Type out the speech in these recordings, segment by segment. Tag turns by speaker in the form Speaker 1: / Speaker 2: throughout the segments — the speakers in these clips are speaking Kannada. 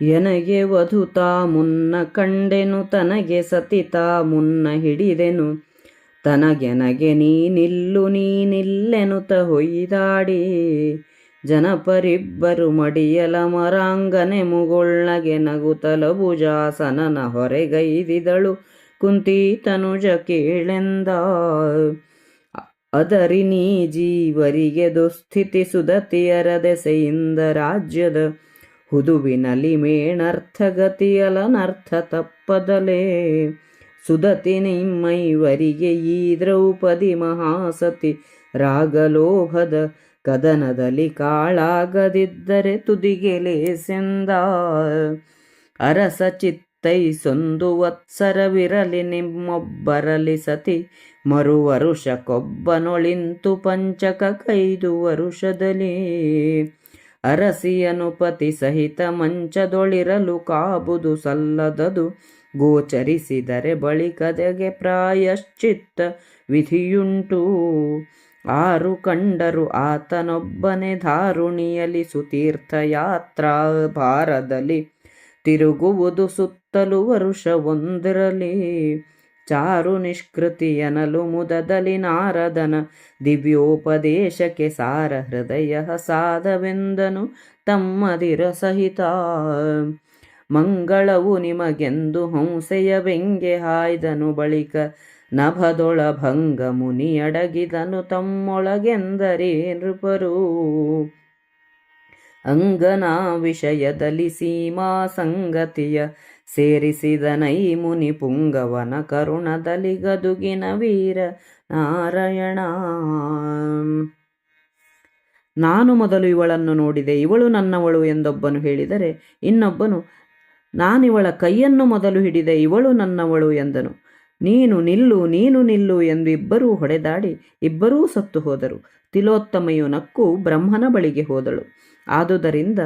Speaker 1: ಎನಗೆ ವಧುತಾ ಮುನ್ನ ಕಂಡೆನು, ತನಗೆ ಸತಿತಾ ಮುನ್ನ ಹಿಡಿದೆನು. ತನಗೆನಗೆ ನೀನಿಲ್ಲು ನೀನಿಲ್ಲೆನುತ ಹೊಯ್ದಾಡಿ. ಜನಪರಿಬ್ಬರು ಮಡಿಯಲ ಮರಾಂಗನೆ ಮುಗೊಳ್ಳಗೆ ನಗುತಲ ಭುಜಾಸನನ ಹೊರೆಗೈದಿದಳು. ಕುಂತಿ ತನುಜ ಕೇಳೆಂದ ಅದರಿ ನೀ ಜೀವರಿಗೆ ದುಸ್ಥಿತಿ ಸುದತಿಯರ ದೆಸೆಯಿಂದ ರಾಜ್ಯದ ಹುದುವಿನಲಿ ಮೇಣರ್ಥಗತಿಯಲನರ್ಥ ತಪ್ಪದಲೇ. ಸುಧತಿ ನಿಮ್ಮೈವರಿಗೆ ಈ ದ್ರೌಪದಿ ಮಹಾಸತಿ ರಾಗಲೋಭದ ಕದನದಲ್ಲಿ ಕಾಳಾಗದಿದ್ದರೆ ತುದಿಗೆಲೇಸೆಂದ ಅರಸ ಚಿತ್ತೈ ಸೊಂದು ವತ್ಸರವಿರಲಿ ನಿಮ್ಮೊಬ್ಬರಲಿ ಸತಿ. ಮರು ವರುಷಕ್ಕೊಬ್ಬನೊಳಿಂತು ಪಂಚಕ ಕೈದು ವರುಷದಲ್ಲಿ. ಅರಸಿಯನು ಪತಿ ಸಹಿತ ಮಂಚದೊಳಿರಲು ಕಾಬುದು ಸಲ್ಲದದು. ಗೋಚರಿಸಿದರೆ ಬಳಿಕದೆಗೆ ಪ್ರಾಯಶ್ಚಿತ್ತ ವಿಧಿಯುಂಟು. ಆರು ಕಂಡರು ಆತನೊಬ್ಬನೇ ಧಾರುಣಿಯಲಿ ಸುತೀರ್ಥಯಾತ್ರಾ ಭಾರದಲ್ಲಿ ತಿರುಗುವುದು ಸುತ್ತಲೂ ವರುಷ ಒಂದರಲ್ಲಿ ಚಾರು ನಿಷ್ಕೃತಿಯನಲು ಮುದದಲಿ ನಾರದನ ದಿವ್ಯೋಪದೇಶಕ್ಕೆ ಸಾರ ಹೃದಯ ಸಾಧವೆಂದನು ತಮ್ಮದಿರ ಸಹಿತ. ಮಂಗಳವು ನಿಮಗೆಂದು ಹಂಸೆಯ ಬೆಂಗೆ ಹಾಯ್ದನು ಬಳಿಕ ನಭದೊಳ ಭಂಗ ಮುನಿಯಡಗಿದನು ತಮ್ಮೊಳಗೆಂದರೆ ನೃಪರು. ಅಂಗನಾ ವಿಷಯದಲ್ಲಿ ಸೀಮಾ ಸಂಗತಿಯ ಸೇರಿಸಿದ ನೈ ಮುನಿ ಪುಂಗವನ ಕರುಣದಲ್ಲಿ ಗದುಗಿನ ವೀರ ನಾರಾಯಣ. ನಾನು ಮೊದಲು ಇವಳನ್ನು ನೋಡಿದೆ, ಇವಳು ನನ್ನವಳು ಎಂದೊಬ್ಬನು ಹೇಳಿದರೆ ಇನ್ನೊಬ್ಬನು, ನಾನಿವಳ ಕೈಯನ್ನು ಮೊದಲು ಹಿಡಿದೆ, ಇವಳು ನನ್ನವಳು ಎಂದನು. ನೀನು ನಿಲ್ಲು ನೀನು ನಿಲ್ಲು ಎಂದು ಇಬ್ಬರೂ ಹೊಡೆದಾಡಿ ಇಬ್ಬರೂ ಸತ್ತು ಹೋದರು. ತಿಲೋತ್ತಮೆಯು ನಕ್ಕು ಬ್ರಹ್ಮನ ಬಳಿಗೆ ಹೋದಳು. ಆದುದರಿಂದ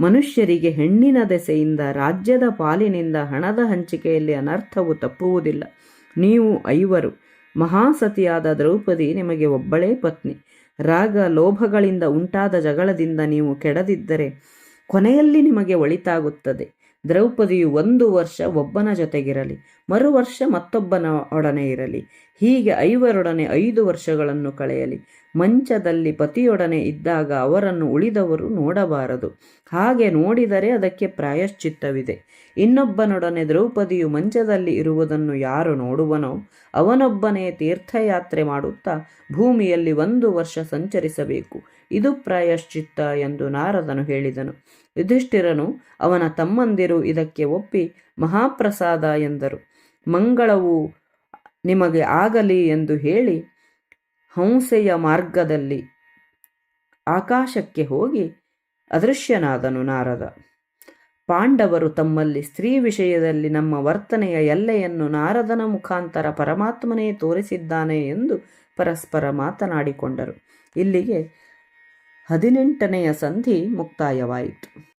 Speaker 1: ಮನುಷ್ಯರಿಗೆ ಹೆಣ್ಣಿನ ದೆಸೆಯಿಂದ ರಾಜ್ಯದ ಪಾಲಿನಿಂದ ಹಣದ ಹಂಚಿಕೆಯಲ್ಲಿ ಅನರ್ಥವು ತಪ್ಪುವುದಿಲ್ಲ. ನೀವು ಐವರು, ಮಹಾಸತಿಯಾದ ದ್ರೌಪದಿ ನಿಮಗೆ ಒಬ್ಬಳೇ ಪತ್ನಿ. ರಾಗ ಲೋಭಗಳಿಂದ ಉಂಟಾದ ಜಗಳದಿಂದ ನೀವು ಕೆಡದಿದ್ದರೆ ಕೊನೆಯಲ್ಲಿ ನಿಮಗೆ ಒಳಿತಾಗುತ್ತದೆ. ದ್ರೌಪದಿಯು ಒಂದು ವರ್ಷ ಒಬ್ಬನ ಜೊತೆಗಿರಲಿ ಮರು ವರ್ಷ ಮತ್ತೊಬ್ಬನ ಒಡನೆ ಇರಲಿ, ಹೀಗೆ ಐವರೊಡನೆ ಐದು ವರ್ಷಗಳನ್ನು ಕಳೆಯಲಿ. ಮಂಚದಲ್ಲಿ ಪತಿಯೊಡನೆ ಇದ್ದಾಗ ಅವರನ್ನು ಉಳಿದವರು ನೋಡಬಾರದು. ಹಾಗೆ ನೋಡಿದರೆ ಅದಕ್ಕೆ ಪ್ರಾಯಶ್ಚಿತ್ತವಿದೆ. ಇನ್ನೊಬ್ಬನೊಡನೆ ದ್ರೌಪದಿಯು ಮಂಚದಲ್ಲಿ ಇರುವುದನ್ನು ಯಾರು ನೋಡುವನೋ, ಅವನೊಬ್ಬನೇ ತೀರ್ಥಯಾತ್ರೆ ಮಾಡುತ್ತಾ ಭೂಮಿಯಲ್ಲಿ ಒಂದು ವರ್ಷ ಸಂಚರಿಸಬೇಕು. ಇದು ಪ್ರಾಯಶ್ಚಿತ್ತ ಎಂದು ನಾರದನು ಹೇಳಿದನು. ಯುಧಿಷ್ಠಿರನು ಅವನ ತಮ್ಮಂದಿರು ಇದಕ್ಕೆ ಒಪ್ಪಿ ಮಹಾಪ್ರಸಾದ ಎಂದರು. ಮಂಗಳವು ನಿಮಗೆ ಆಗಲಿ ಎಂದು ಹೇಳಿ ಹಂಸೆಯ ಮಾರ್ಗದಲ್ಲಿ ಆಕಾಶಕ್ಕೆ ಹೋಗಿ ಅದೃಶ್ಯನಾದನು ನಾರದ. ಪಾಂಡವರು ತಮ್ಮಲ್ಲಿ ಸ್ತ್ರೀ ವಿಷಯದಲ್ಲಿ ನಮ್ಮ ವರ್ತನೆಯ ಎಲ್ಲೆಯನ್ನು ನಾರದನ ಮುಖಾಂತರ ಪರಮಾತ್ಮನೇ ತೋರಿಸಿದ್ದಾನೆ ಎಂದು ಪರಸ್ಪರ ಮಾತನಾಡಿಕೊಂಡರು. ಇಲ್ಲಿಗೆ ಹದಿನೆಂಟನೆಯ ಸಂಧಿ ಮುಕ್ತಾಯವಾಯಿತು.